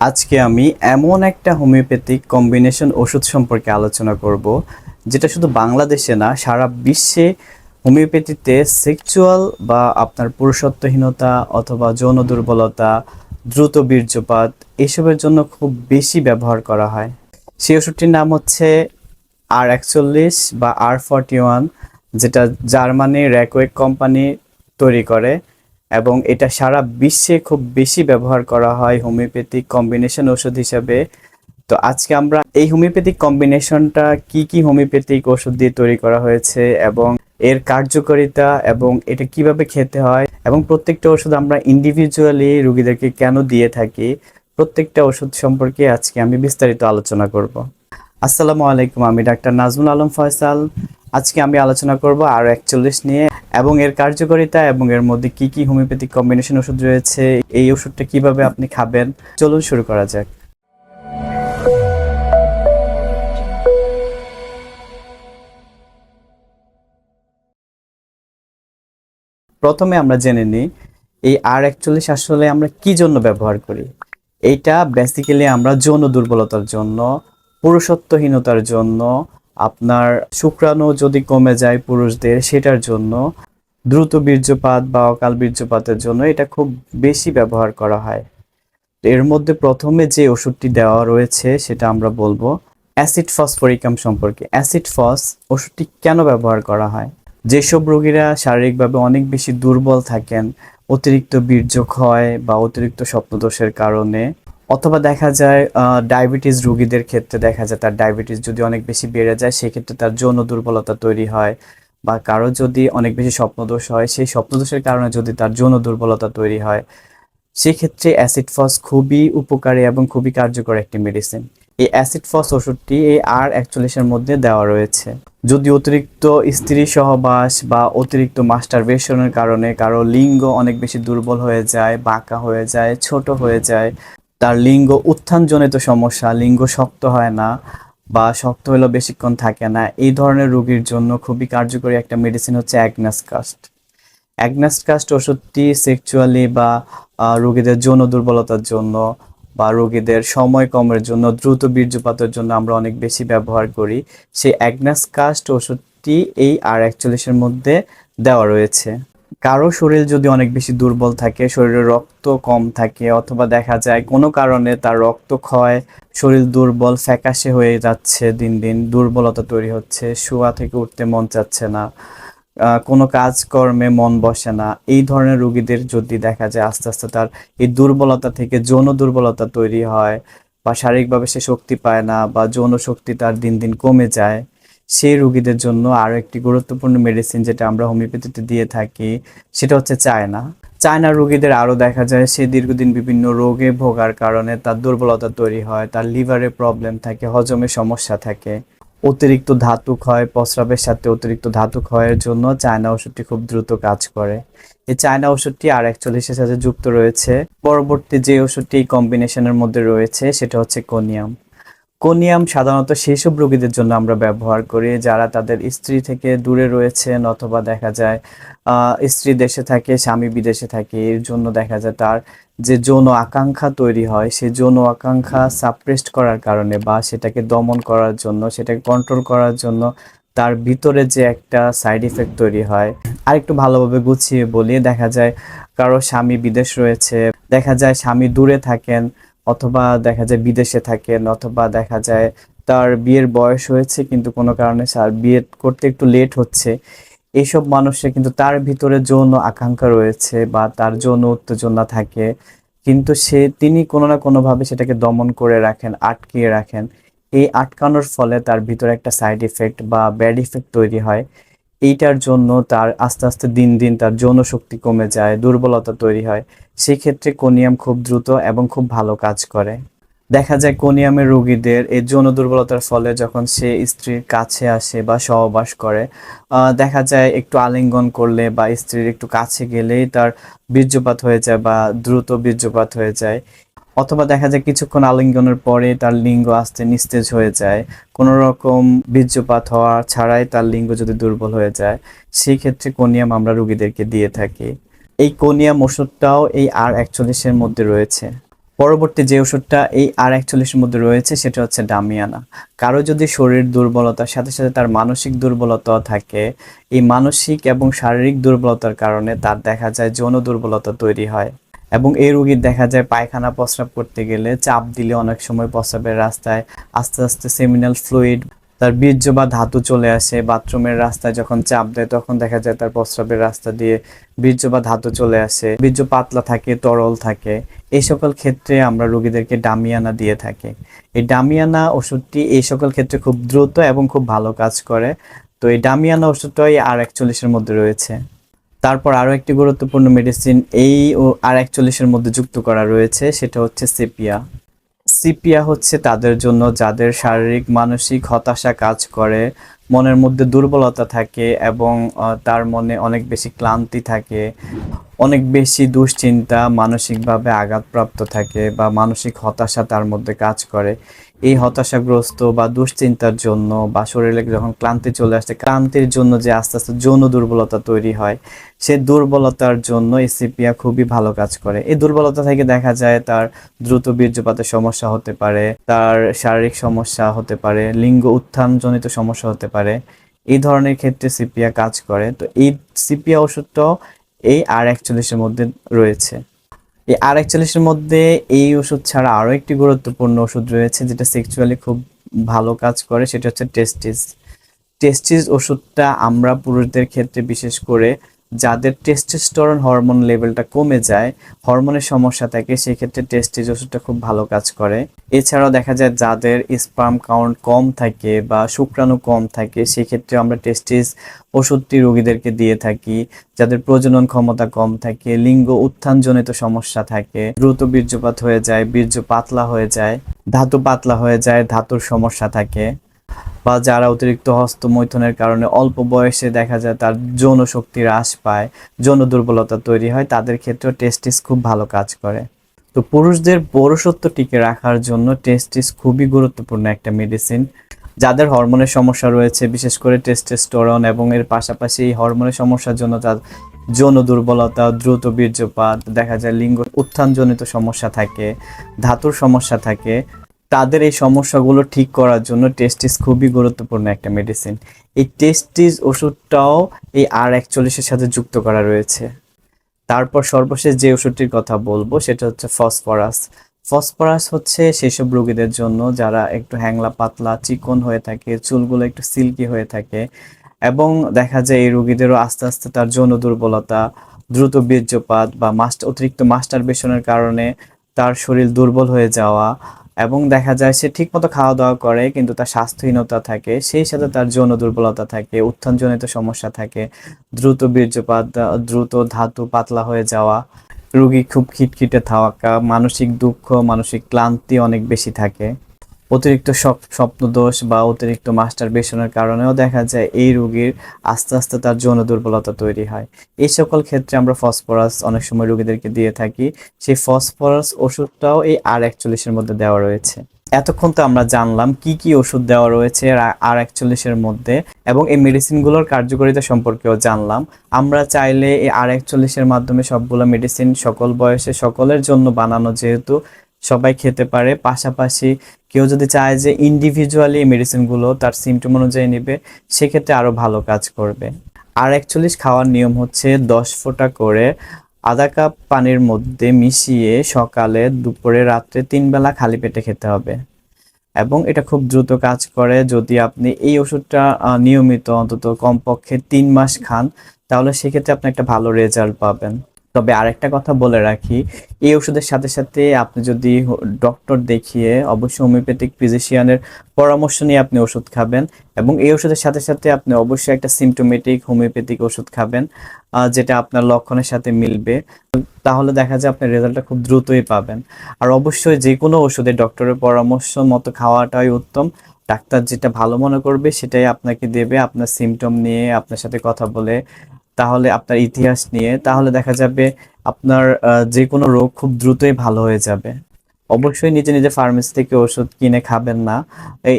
আজকে আমি এমন একটা হোমিওপ্যাথিক কম্বিনেশন ওষুধ সম্পর্কে আলোচনা করব, যেটা শুধু বাংলাদেশে না, সারা বিশ্বে হোমিওপ্যাথিতে সেক্সুয়াল বা আপনার পুরুষত্বহীনতা অথবা যৌন দুর্বলতা, দ্রুত বীর্যপাত এসবের জন্য খুব বেশি ব্যবহার করা হয়। সেই ওষুধটির নাম হচ্ছে আর একচল্লিশ বা আর ফর্টি ওয়ান, যেটা জার্মানি র্যাকওয়েক কোম্পানি তৈরি করে। এবং এটা সারা বিশ্বে খুব বেশি ব্যবহার করা হয় হোমিওপ্যাথিক কম্বিনেশন ওষুধ হিসাবে। তো আজকে আমরা এই হোমিওপ্যাথিক কম্বিনেশনটা কি কি হোমিওপ্যাথিক ওষুধ দিয়ে তৈরি করা হয়েছে এবং এর কার্যকারিতা এবং এটা কীভাবে খেতে হয় এবং প্রত্যেকটা ওষুধ আমরা ইন্ডিভিজুয়ালি রুগীদেরকে কেন দিয়ে থাকি, প্রত্যেকটা ওষুধ সম্পর্কে আজকে আমি বিস্তারিত আলোচনা করব। আসসালামু আলাইকুম, আমি ডাক্তার নাজমুল আলম ফয়সাল। আজকে আমি আলোচনা করব আর একচল্লিশ নিয়ে এবং এর কার্যকারিতা এবং এর মধ্যে কি কি হোমিওপ্যাথিক কম্বিনেশন ওষুধ রয়েছে, এই ওষুধটা কীভাবে আপনি খাবেন, চলুন শুরু করা যাক। প্রথমে আমরা জেনে নিই, এই আর একচল্লিশ আসলে আমরা কি জন্য ব্যবহার করি? এইটা বেসিক্যালি আমরা যৌন দুর্বলতার জন্য, পুরুষত্বহীনতার জন্য আপনার শুক্রাণু যদি কমে যায় পুরুষদের, সেটার জন্য দ্রুত বীর্যপাত বা অকাল বীর্যপাতের জন্য এটা খুব বেশি ব্যবহার করা হয়। এর মধ্যে প্রথমে যে ওষুধটি দেওয়া রয়েছে সেটা আমরা বলব অ্যাসিড ফস ফসফরিকাম সম্পর্কে। অ্যাসিড ফস ওষুধটি কেন ব্যবহার করা হয়? যেসব রোগীরা শারীরিকভাবে অনেক বেশি দুর্বল থাকেন, অতিরিক্ত বীর্য ক্ষয় বা অতিরিক্ত স্বপ্নদোষের কারণে অথবা দেখা যায় ডায়াবেটিস রোগীদের ক্ষেত্রে দেখা যায় তার ডায়াবেটিস যদি অনেক বেশি বেড়ে যায়, সেক্ষেত্রে তার যৌন দুর্বলতা তৈরি হয় বা কারও যদি অনেক বেশি স্বপ্নদোষ হয়, সেই স্বপ্নদোষের কারণে যদি তার যৌন দুর্বলতা তৈরি হয়, সেক্ষেত্রে অ্যাসিড ফস খুবই উপকারী এবং খুবই কার্যকর একটি মেডিসিন এই অ্যাসিড ফস ওষুধটি এই আর একচল্লিশের মধ্যে দেওয়া রয়েছে। যদি অতিরিক্ত স্ত্রী সহবাস বা অতিরিক্ত মাস্টারবেশনের কারণে কারও লিঙ্গ অনেক বেশি দুর্বল হয়ে যায়, বাঁকা হয়ে যায়, ছোট হয়ে যায় তার লিঙ্গ উত্থানজনিত সমস্যা, লিঙ্গ শক্ত হয় না বা শক্ত হলেও বেশিক্ষণ থাকে না, এই ধরনের রোগীর জন্য খুবই কার্যকরী একটা মেডিসিন হচ্ছে অ্যাগনাস কাস্ট অ্যাগনাস কাস্ট ওষুধটি সেক্সুয়ালি বা রোগীদের যৌন দুর্বলতার জন্য বা রোগীদের সময় কমের জন্য, দ্রুত বীর্যপাতের জন্য আমরা অনেক বেশি ব্যবহার করি। সেই অ্যাগনাস কাস্ট ওষুধটি এই আর একচল্লিশের মধ্যে দেওয়া রয়েছে। কারও শরীর যদি অনেক বেশি দুর্বল থাকে, শরীরে রক্ত কম থাকে অথবা দেখা যায় কোনো কারণে তার রক্ত ক্ষয়, শরীর দুর্বল, ফ্যাকাশে হয়ে যাচ্ছে দিন দিন, দুর্বলতা তৈরি হচ্ছে, শোয়া থেকে উঠতে মন চাচ্ছে না কোনো কাজকর্মে মন বসে না, এই ধরনের রোগীদের যদি দেখা যায় আস্তে আস্তে তার এই দুর্বলতা থেকে যৌন দুর্বলতা তৈরি হয় বা শারীরিকভাবে সে শক্তি পায় না বা যৌন শক্তি তার দিন দিন কমে যায় সেই রুগীদের জন্য আরও একটি গুরুত্বপূর্ণ মেডিসিন যেটা আমরা হোমিওপ্যাথিতে দিয়ে থাকি, সেটা হচ্ছে চায়না। চায়না রোগীদের আরও দেখা যায় সে দীর্ঘদিন বিভিন্ন রোগে ভোগার কারণে তার দুর্বলতা তৈরি হয়, তার লিভারে প্রবলেম থাকে হজমের সমস্যা থাকে, অতিরিক্ত ধাতু ক্ষয় প্রস্রাবের সাথে অতিরিক্ত ধাতু ক্ষয়ের জন্য চায়না ওষুধটি খুব দ্রুত কাজ করে। এই চায়না ওষুধটি আর একচল্লিশের সাথে যুক্ত রয়েছে। পরবর্তী যে ওষুধটি কম্বিনেশনের মধ্যে রয়েছে, সেটা হচ্ছে কোনিয়াম। কোনিয়াম সাধারণত সেসব রোগীদের জন্য আমরা ব্যবহার করি যারা তাদের স্ত্রী থেকে দূরে রয়েছেন অথবা দেখা যায় স্ত্রী দেশে থাকে, স্বামী বিদেশে থাকে। এর জন্য দেখা যায় তার যে যৌন আকাঙ্ক্ষা তৈরি হয় সেই যৌন আকাঙ্ক্ষা সাপ্রেসড করার কারণে বা সেটাকে দমন করার জন্য, সেটাকে কন্ট্রোল করার জন্য তার ভিতরে যে একটা সাইড ইফেক্ট তৈরি হয়। আর একটু ভালোভাবে গুছিয়ে বলি, দেখা যায় কারও স্বামী বিদেশ রয়েছে, দেখা যায় স্বামী দূরে থাকেন অথবা দেখা যায় বিদেশে থাকেন অথবা দেখা যায় তার বিয়ের বয়স হয়েছে, কিন্তু কোনো কারণে তার বিয়ে করতে একটু লেট হচ্ছে। এইসব মানুষের কিন্তু তার ভিতরে যৌন আকাঙ্ক্ষা রয়েছে বা তার যৌন উত্তেজনা থাকে। কিন্তু সে, তিনি কোনো না কোনোভাবে সেটাকে দমন করে রাখেন, আটকিয়ে রাখেন। এই আটকানোর ফলে তার ভিতরে একটা সাইড ইফেক্ট বা ব্যাড ইফেক্ট তৈরি হয়। এইটার জন্য তার আস্তে আস্তে দিন দিন তার যৌন শক্তি কমে যায়, দুর্বলতা তৈরি হয়। সেই ক্ষেত্রে কোনিয়াম খুব দ্রুত এবং খুব ভালো কাজ করে। দেখা যায় কোনিয়ামের রোগীদের এই যৌন দুর্বলতার ফলে যখন সে স্ত্রীর কাছে আসে বা সহবাস করে দেখা যায় একটু আলিঙ্গন করলে বা স্ত্রীর একটু কাছে গেলেই তার বীর্যপাত হয়ে যায় বা দ্রুত বীর্যপাত হয়ে যায়। অথবা দেখা যায় কিছুক্ষণ আলিঙ্গনের পরে তার লিঙ্গ আস্তে নিস্তেজ হয়ে যায়। কোনো রকম বীর্যপাত হওয়া ছাড়াই তার লিঙ্গ যদি দুর্বল হয়ে যায় সেই ক্ষেত্রে কোনিয়াম আমরা রুগীদেরকে দিয়ে থাকি। এই কোনিয়াম ওষুধটাও এই আর একচল্লিশের মধ্যে রয়েছে। পরবর্তী যে ওষুধটা এই আর একচল্লিশের মধ্যে রয়েছে, সেটা হচ্ছে ডামিয়ানা। কারও যদি শরীর দুর্বলতার সাথে সাথে তার মানসিক দুর্বলতা থাকে, এই মানসিক এবং শারীরিক দুর্বলতার কারণে তার দেখা যায় যৌন দুর্বলতা তৈরি হয়। এবং এই রোগীর দেখা যায় পায়খানা প্রস্রাব করতে গেলে চাপ দিলে অনেক সময় প্রস্রাবের রাস্তায় আস্তে আস্তে সেমিনাল ফ্লুইড তার বীর্য বা ধাতু চলে আসে, বাথরুমের রাস্তায় যখন চাপ দেয় তখন দেখা যায় তার প্রস্রাবের রাস্তা দিয়ে বীর্য বা ধাতু চলে আসে, বীর্য পাতলা থাকে, তরল থাকে। এই সকল ক্ষেত্রে আমরা রোগীদেরকে ডামিয়ানা দিয়ে থাকি। এই ডামিয়ানা ওষুধটি এই সকল ক্ষেত্রে খুব দ্রুত এবং খুব ভালো কাজ করে। তো এই ডামিয়ানা ওষুধটাই আর একচল্লিশের মধ্যে রয়েছে। তারপর আরও একটি গুরুত্বপূর্ণ মেডিসিন এই ও আর একচল্লিশের মধ্যে যুক্ত করা রয়েছে, সেটা হচ্ছে সিপিয়া সিপিয়া হচ্ছে তাদের জন্য যাদের শারীরিক, মানসিক হতাশা কাজ করে মনের মধ্যে দুর্বলতা থাকে এবং তার মনে অনেক বেশি ক্লান্তি থাকে, অনেক বেশি দুশ্চিন্তা মানসিকভাবে আঘাতপ্রাপ্ত থাকে বা মানসিক হতাশা তার মধ্যে কাজ করে। এই হতাশাগ্রস্ত বা দুশ্চিন্তার জন্য বা শরীরে যখন ক্লান্তি চলে আসে, ক্লান্তির জন্য যে আস্তে আস্তে যৌন দুর্বলতা তৈরি হয়, সে দুর্বলতার জন্য এসিপিয়া খুবই ভালো কাজ করে। এই দুর্বলতা থেকে দেখা যায় তার দ্রুত বীর্যপাতের সমস্যা হতে পারে, তার শারীরিক সমস্যা হতে পারে, লিঙ্গ উত্থানজনিত সমস্যা হতে পারে। এই ধরনের ক্ষেত্রে সিপিয়া কাজ করে। তো এই সিপিয়া ওষুধটাও এই আর একচল্লিশের মধ্যে রয়েছে। এই আর একচল্লিশের মধ্যে এই ওষুধ ছাড়া আরও একটি গুরুত্বপূর্ণ ওষুধ রয়েছে, যেটা সেক্সুয়ালি খুব ভালো কাজ করে, সেটা হচ্ছে টেস্টিস টেস্টিস ওষুধটা আমরা পুরুষদের ক্ষেত্রে বিশেষ করে যাদের টেস্টোস্টেরন হরমোন লেভেলটা কমে যায় হরমোনের সমস্যা থাকে, সেক্ষেত্রে টেস্টিস ওষুধটা খুব ভালো কাজ করে। এছাড়াও দেখা যায় যাদের স্পার্ম কাউন্ট কম থাকে বা শুক্রাণু কম থাকে, সেক্ষেত্রে আমরা টেস্টিস ওষুধটি রোগীদেরকে দিয়ে থাকি। যাদের প্রজনন ক্ষমতা কম থাকে, লিঙ্গ উত্থানজনিত সমস্যা থাকে, দ্রুত বীর্যপাত হয়ে যায়, বীর্য পাতলা হয়ে যায়, ধাতু পাতলা হয়ে যায়, ধাতুর সমস্যা থাকে। বা যারা অতিরিক্ত হস্তমৈথুনের কারণে অল্প বয়সে দেখা যায় তার যৌন শক্তি হ্রাস পায়, যৌন দুর্বলতা তৈরি হয়, তাদের ক্ষেত্রেও টেস্টিস খুব ভালো কাজ করে। তো পুরুষদের পৌরসত্ব টিকে রাখার জন্য টেস্টিস খুবই গুরুত্বপূর্ণ একটা মেডিসিন যাদের হরমোনের সমস্যা রয়েছে, বিশেষ করে টেস্টোস্টেরন এবং এর পাশাপাশি এই হরমোনের সমস্যার জন্য তার যৌন দুর্বলতা, দ্রুত বীর্যপাত, দেখা যায় লিঙ্গ উত্থানজনিত সমস্যা থাকে, ধাতুর সমস্যা থাকে তাদের এই সমস্যাগুলো ঠিক করার জন্য টেস্টিস খুবই গুরুত্বপূর্ণ একটা মেডিসিন এই টেস্টিস ওষুধটাও এই আর একচল্লিশের সাথে যুক্ত করা রয়েছে। তারপর সর্বশেষ যে ওষুধটির কথা বলব সেটা হচ্ছে ফসফরাস ফসফরাস হচ্ছে সেসব রোগীদের জন্য যারা একটু হ্যাংলা পাতলা চিকন হয়ে থাকে, চুলগুলো একটু সিল্কি হয়ে থাকে এবং দেখা যায় এই রোগীদেরও আস্তে আস্তে তার যৌন দুর্বলতা, দ্রুত বীর্যপাত বা মাস্টার অতিরিক্ত মাস্টার বেশনের কারণে তার শরীর দুর্বল হয়ে যাওয়া এবং দেখা যায় সে ঠিকমতো খাওয়া দাওয়া করে, কিন্তু তার স্বাস্থ্যহীনতা থাকে, সেই সাথে তার যৌন দুর্বলতা থাকে, উত্থানজনিত সমস্যা থাকে, দ্রুত বীর্যপাত দ্রুত ধাতু পাতলা হয়ে যাওয়া, রুগী খুব খিটখিটে থাকা, মানসিক দুঃখ, মানসিক ক্লান্তি অনেক বেশি থাকে। অতিরিক্ত স্বপ- স্বপ্নদোষ বা অতিরিক্ত মাস্টার বেশনের কারণেও দেখা যায় এই রোগীর আস্তে আস্তে তার যৌন দুর্বলতা তৈরি হয়। এই সকল ক্ষেত্রে আমরা ফসফরাস অনেক সময় রোগীদেরকে দিয়ে থাকি। সেই ফসফরাস ওষুধটাও এই আর একচল্লিশের মধ্যে দেওয়া রয়েছে। এতক্ষণ তো আমরা জানলাম কি কি ওষুধ দেওয়া রয়েছে আর একচল্লিশের মধ্যে এবং এই মেডিসিনগুলোর কার্যকারিতা সম্পর্কেও জানলাম। আমরা চাইলে এই আর একচল্লিশের মাধ্যমে সবগুলো মেডিসিন সকল বয়সে সকলের জন্য বানানো যেহেতু সবাই খেতে পারে। পাশাপাশি কেউ যদি চায় যে ইন্ডিভিজুয়ালি এই মেডিসিনগুলো তার সিমটম অনুযায়ী নেবে, সেক্ষেত্রে আরও ভালো কাজ করবে। আর একচল্লিশ খাওয়ার নিয়ম হচ্ছে দশ ফোঁটা করে আধা কাপ পানির মধ্যে মিশিয়ে সকালে, দুপুরে, রাত্রে তিন বেলা খালি পেটে খেতে হবে। এবং এটা খুব দ্রুত কাজ করে। যদি আপনি এই ওষুধটা নিয়মিত অন্তত কমপক্ষে তিন মাস খান, তাহলে সেক্ষেত্রে আপনি একটা ভালো রেজাল্ট পাবেন। তবে আরেকটা কথা বলে রাখি, এই ওষুধের সাথে সাথে আপনি যদি ডক্টর দেখিয়ে অবশ্যই হোমিওপ্যাথিক ফিজিশিয়ানের পরামর্শ নিয়ে আপনি ওষুধ খাবেন এবং এই ওষুধের সাথে সাথে আপনি অবশ্যই একটা সিমটোমেটিক হোমিওপ্যাথিক ওষুধ খাবেন যেটা আপনার লক্ষণের সাথে মিলবে। তাহলে দেখা যায় আপনি রেজাল্টটা খুব দ্রুতই পাবেন। আর অবশ্যই যে কোনো ওষুধে ডক্টরের পরামর্শ মতো খাওয়াটাই উত্তম। ডাক্তার যেটা ভালো মনে করবে সেটাই আপনাকে দেবে, আপনার সিমটম নিয়ে আপনার সাথে কথা বলে। তাহলে আপনার ইতিহাস নিয়ে, তাহলে দেখা যাবে আপনার যে কোনো রোগ খুব দ্রুতই ভালো হয়ে যাবে। অবশ্যই নিজে নিজে ফার্মেসি থেকে ওষুধ কিনে খাবেন না।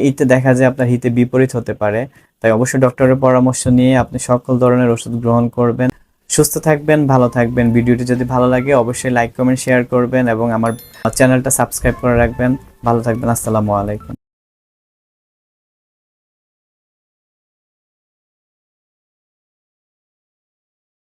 এতে দেখা যায় আপনার হিতে বিপরীত হতে পারে। তাই অবশ্যই ডক্টরের পরামর্শ নিয়ে আপনি সকল ধরনের ওষুধ গ্রহণ করবেন। সুস্থ থাকবেন, ভালো থাকবেন। ভিডিওটি যদি ভালো লাগে, অবশ্যই লাইক কমেন্ট শেয়ার করবেন এবং আমার চ্যানেলটা সাবস্ক্রাইব করে রাখবেন। ভালো থাকবেন, আসসালামু আলাইকুম।